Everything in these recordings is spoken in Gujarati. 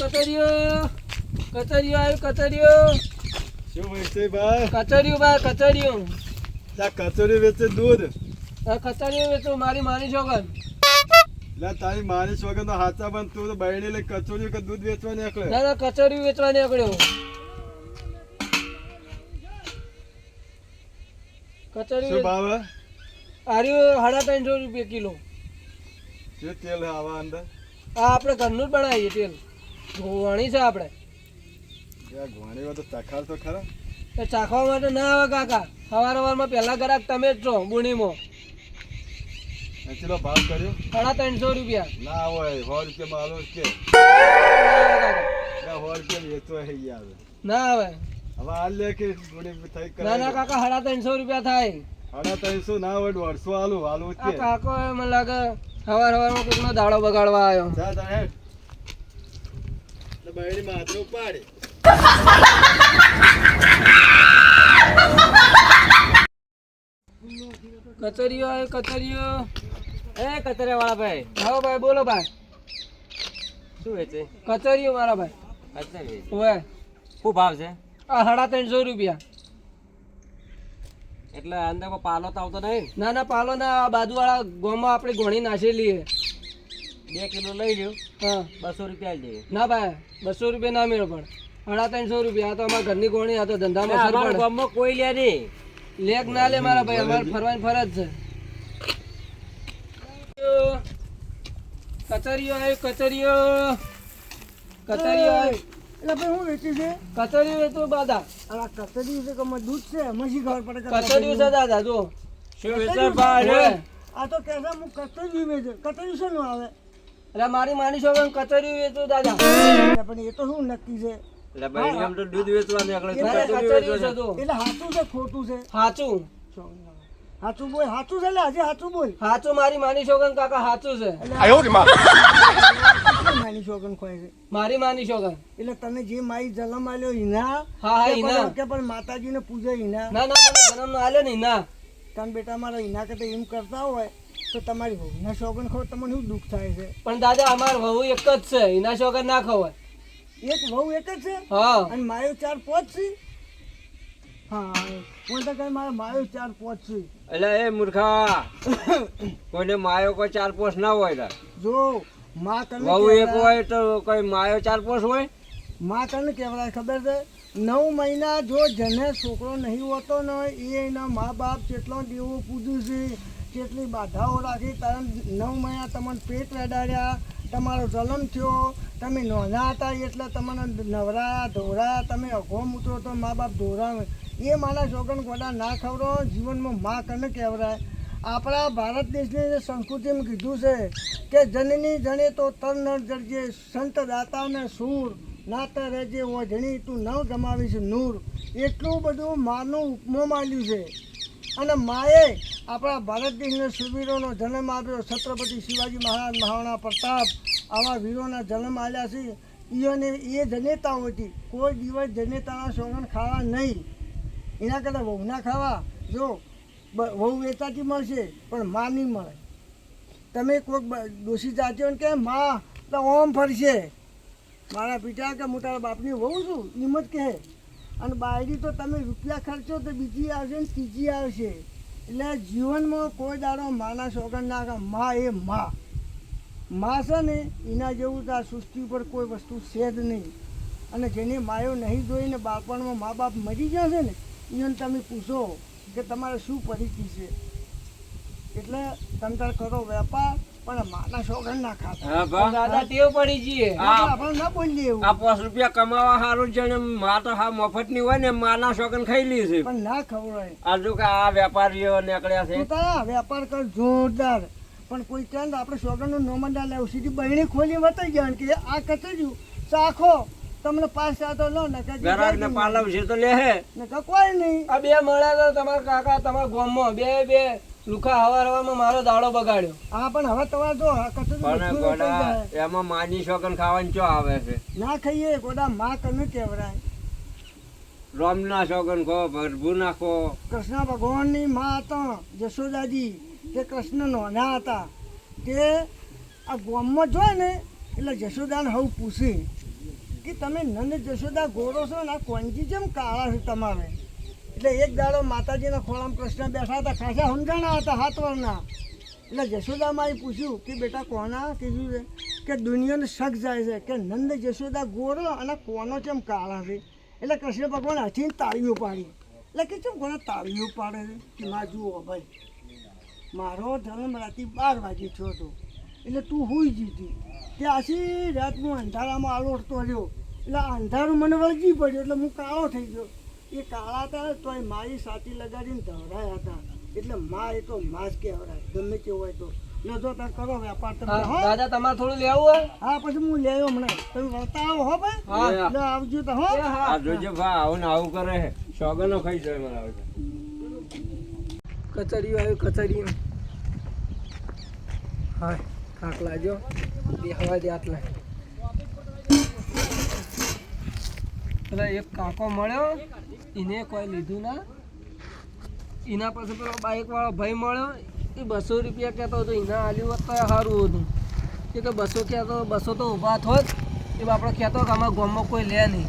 કચરિયો કચરિયો આવ્યો કચરિયો. શું વેચે ભાઈ? કચરિયું ભાઈ કચરિયું. કચોરી વેચે દૂધ. આ કચરિયું વેચું મારી મારી છોકન લે તારી મારી વગર તો હાચા બંધ તું તો બહેણી લઈ કચોરી કે દૂધ વેચવા નીકળે? ના ના કચરિયું વેચવા નીકળ્યો. શું કચરિયું ભાવ? આર્યું સાડા ત્રણસો રૂપિયા કિલો. જે તેલ આવા અંદર. આ આપણે ઘરનું જ બનાવીએ તેલ. ઘોવાણી છે આપણે. યાર તો ચખાડ તો ખરા. એ ચાખવા માટે ના આવે કાકા. સવાર સવારમાં પહેલા ગરાક તમે જ છો બુણીમાં. એ ભાવ કર્યો? સાડા ત્રણસો રૂપિયા. ના હોય સો રૂપિયા માલો કે. ના સો રૂપિયા વેચો હે યાર ના આવે. હવે આ લે કે ગુણી થઈ ના ના કાકા સાડા ત્રણસો રૂપિયા થાય. સાડા ત્રણસો ના હોય દોઢસો આલું આલું કે. કાકો મને લાગે સવાર સવારમાં કોઈકનો દાડો બગાડવા આવ્યો. બહેણી માં હાથરો કચરિયો કચરિયો એ કચરા વાળા ભાઈ. આવો ભાઈ બોલો ભાઈ. શું વેચે? કચરિયો મારા ભાઈ. કચરા ઓય શું ભાવ છે? આ સાડા ત્રણસો રૂપિયા. એટલે અંદર કોઈ પાલો તો આવતો નહીં? ના ના પાલો ના બાજુવાળા ગોમાં આપણે ગોણી નાખેલી છે. બે કિલો લઈ લ્યો. હા. બસો રૂપિયા દેજો ના ભાઈ બસો રૂપિયા ના મેળો પણ. સાડા ત્રણસો રૂપિયા. આ તો અમારા ઘરની કોણી આ તો ધંધામાં અમારા ગામમાં કોઈ લે નહીં. લેગ ના લે મારા ભાઈ અમારે ફરવાની ફરજ છે. કચરિયો આવ્યો કચરિયો કચરિયો આવ્યો એટલે ભાઈ હું વેચી છે? કચરિયું વેચું દાદા આ કચરી છે કે દૂધ છે? મસી ખબર પડે કે કચરિયું છે દાદા જો શું વેચે ભાઈ? આ તો કેસા હું કચરી વેચે. કચરી શું નું આવે? એટલે મારી માની છોકરા કચરિયું વેચું દાદા. પણ એ તો શું નક્કી છે? છે મારે કચોરી કચરિયું છે વેચવા તો. એટલે સાચું છે ખોટું છે? સાચું સાચું બોલ સાચું છે એટલે હજી સાચું બોલ. સાચું મારી માની છોકરા કાકા સાચું છે. શું છોકન ખોય મારી માની છોકરા એટલે તને જે મારી જન્મ આલ્યો હિના હા હા કે પણ- માતાજી ને માતાજીને પૂજે હિના. ના ના મને જન્મ આલ્યો ને ના તને બેટા મારા હિના કરતા એમ કરતા હોય તો તમારી વહુના શોગન ખો તમને શું દુઃખ થાય છે? પણ દાદા અમાર વહુ એક જ છે. એના શોગન ના ખવાય. એક વહુ એક જ છે? હા. અને માયો ચાર પાંચ છે? હા હું તો કઈ મારે માયો ચાર પાંચ છે. એટલે એ મૂર્ખા કોઈને માયો કોઈ ચાર પોસ ના હોય જો માં તને વહુ એક હોય તો કોઈ માયો ચાર પોસ હોય? માં તને કહેવાય ખબર છે? નવ મહિના જો જને છોકરો નહીં હોતો ને એ એના મા બાપ કેટલો દેવો પૂજ્યું છે. કેટલી બાધાઓ રાખી તારે નવ મહિના તમને પેટ વેડાડ્યા, તમારો જલમ થયો, તમે નોંધા હતા એટલે તમને નવરાયા, ધોરાયા, તમે અઘો મૂત્રો તો મા બાપ ધોરાવે. એ મારા છોકરાને ગોડા ના ખવડો, જીવનમાં મા કને કહેવરાય. આપણા ભારત દેશની જે સંસ્કૃતિમાં કીધું છે કે જનની જણે તો તન ન જડજે સંત દાતાને સૂર, નાતા રહેજે, ઓઢણી તું ન ગમાવીશ નૂર. એટલું બધું માનું ઉપમો માલ્યું છે. અને માએ આપણા ભારત દેશના સુરવીરોનો જન્મ આપ્યો. છત્રપતિ શિવાજી મહારાજ મહારાણા પ્રતાપ આવા વીરોના જન્મ આવ્યા છે. ઈઓને એ જનેતાઓ હતી. કોઈ દિવસ જનેતાના સોગન ખાવા નહીં. એના કરતાં વહુના ખાવા જો વહુ વેચાતી મળશે, પણ માં નહીં મળે. તમે કોઈક દોષી જાતિઓ કે માં? તો ઓમ ફરશે. મારા પિતા કે હું બાપની વહુ છું? એમ જ કહે. અને બાયરી તો તમે રૂપિયા ખર્ચો તો બીજી આવશે ને ત્રીજી આવશે. એટલે જીવનમાં કોઈ દાડો માના સોગંદ ના માં એ માં. માં છે ને, એના જેવું તો આ સૃષ્ટિ ઉપર કોઈ વસ્તુ છે જ નહીં. અને જેની માયો નહીં જોઈને બાળપણમાં મા બાપ મરી ગયા છે ને એને તમે પૂછો કે તમારે શું પરિચિત છે? એટલે તમે તાર કરો વેપાર પણ માના સોગન ના ખાતા. દાદા ટેવ પડી જઈએ. આપણે ના બોલીએ એવું આ પાંચ રૂપિયા કમાવા સારું છે ને માં તો હા મફતની હોય ને માના શોખન ખાઈ લી છે. પણ ના ખવડાય. આ જો કે આ વેપારીઓ નીકળ્યા છે. તારા વેપાર કર જોરદાર. પણ કોઈ કહે ને આપણે સોગનનું નોમંડા લેવું સીધી બહેણી ખોલી વતાઈ ગયા કે આ કચર્યું ચાખો. તમને પાસ તો લો ને ગ્રાહક ને પાલવશે તો લે હે. ને કોઈ નહીં. આ બે મળ્યા તો તમારા કાકા તમારા ગામમાં બે બે. લુખા હવાર હવામાં મારો દાડો બગાડ્યો. હા પણ હવે તમારે જો ન ગોડા એમાં માની શોકન ખાવાની ચો આવે છે? ના ખાઈએ ગોડા માં કનું કેવરાય રોમ ના કો ખો ભરભુ નાખો કૃષ્ણ ભગવાનની માં હતા જશોદાજી તે કૃષ્ણ નોના હતા. તે આ ગોમમાં જોય ને એટલે જશોદાને હવ પૂછે કે તમે નંદ જશોદા ગોરો છો ને આ કોંજી જેમ કાળા છે તમારે? એટલે એક દાડો માતાજીના ખોળામાં કૃષ્ણ બેઠા હતા, ખાસા સમજાણા હતા હાથ વરના. એટલે જશોદામાં પૂછ્યું કે બેટા કોના? કીધું છે કે દુનિયાને શક જાય છે કે નંદ જશોદા ગોરો અને કોનો કેમ કાળા છે એટલે કૃષ્ણ ભગવાન હસીને તાળીઓ પાડી. એટલે કે કેમ કોને તાળીઓ પાડે છે? કે ના, જુઓ ભાઈ, મારો જન્મ રાતે બાર વાગે થયો હતો. એટલે તું હોઈ જીતી તે આશી રાત હું અંધારામાં આલોટતો રહ્યો. એટલે અંધારું મને વળગી પડ્યો, એટલે હું કાળો થઈ ગયો. એ કાળા હતા તો એ મારી સાચી લગાડીને ધવરાયા હતા. એટલે માં એ તો માસ કહેવડાય ગમે તે હોય તો. લો તમે કરો વેપાર તમે. હો દાદા તમારે થોડું લેવું હોય? હા પછી હું લેયો હમણાં. તમે વળતા આવો હો ભાઈ. હા. લો આવજો તો હો. હા. આ ભા આવું ને આવું કરે છે. સોગનો ખાઈ જાય મને આવે છે કચરિયું આવ્યું હા બે હવા દે આટલા. પેલા એક કાકો મળ્યો. એને કોઈ લીધું ના. એના પાસે પેલો બાઇક વાળો ભાઈ મળ્યો. એ બસો રૂપિયા કહેતો હતો એના આલ્યું હોત તો સારું હતું. એ કે બસો કહેતો બસો તો ઊભા થોત એ આપણે કહેતો કે આમાં ગામમાં કોઈ લે નહીં.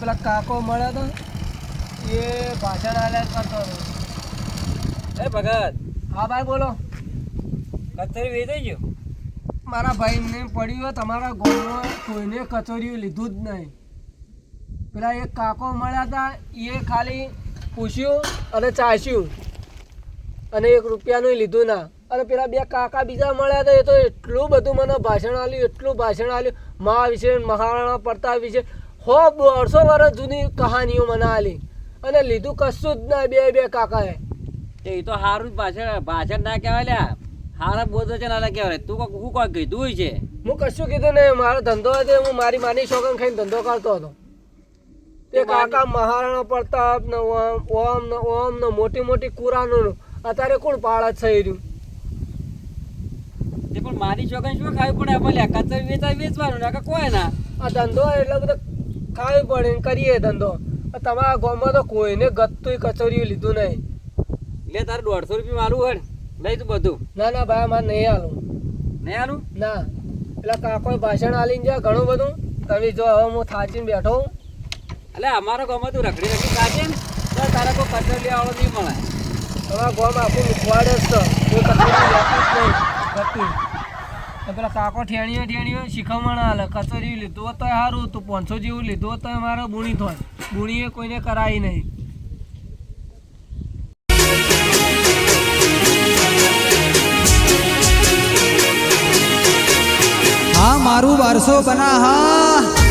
પેલા કાકો મળ્યો તો એ ભાષણ આલ્યા કરતો હતો. એ ભગત હા ભાઈ બોલો. કચરી વેચાઈ ગયો? મારા ભાઈને પડ્યું હોય તમારા ગામમાં કોઈને કચોરીઓ લીધું જ નહીં. પેલા એક કાકો મળ્યા હતા એ ખાલી પૂછ્યું અને ચાસ્યું. અને એક રૂપિયાનું લીધું ના. અને પેલા બે કાકા બીજા મળ્યા હતા એ તો એટલું બધું મને ભાષણ આપ્યું એટલું ભાષણ આપ્યું. મા વિશે મહારાણા પ્રતાપ વિશે. હો દોઢસો વર્ષ જૂની કહાનીઓ મને આલી. અને લીધું કશું જ ના બે બે કાકાએ. એ તો હારું ભાષણ પાછળ ના કહેવાય લ્યા. હારા બોધ છે ના કહેવાય. તું કોક હું કોક કીધું છે. હું કશું કીધું નહીં મારો ધંધો હતો હું મારી માની શોખન ખાઈને ધંધો કરતો હતો. તે કાકા મહારાણા પ્રતાપ ને ઓમ ઓમ ને ઓમ ને મોટી મોટી કુરાનો અત્યારે કોણ પાળા થઈ રહ્યું? તે પણ મારી છોકરી શું ખાવી પડે? લ્યા કચરી વેચા વેચવાનું ને કોઈ ના આ ધંધો એટલે બધો ખાવી પડે ને કરીએ ધંધો. તમારા ગામમાં તો કોઈને ગત્તુય કચોરીયું લીધું નહીં. લે તારે દોઢસો રૂપિયા મારું હોય લઈ તું બધું. ના ના ભાઈ મારે નહીં આલું. નહીં આલું? ના. પેલા કાકોએ ભાષણ આલીને જાય ઘણું બધું. તમે જો હવે હું થાચીને બેઠો એટલે અમારા ગામમાં તું રખડી રખડી કાઢે ને. તો તારે કોઈ કચરો લેવા વાળો નહીં મળે. તમારા ગામ આખું મુખવાડે જ તો કોઈ કચોરી. તો પેલા કાકો ઠેણીઓ ઠેણીઓ શીખવણ હાલે. કચોરી લીધું તો તોય સારું હતું. પાંચસો જેવું લીધું તો તોય મારે બુણી થોય બુણીએ કોઈને કરાવી નહીં. હા મારું બારસો બના હા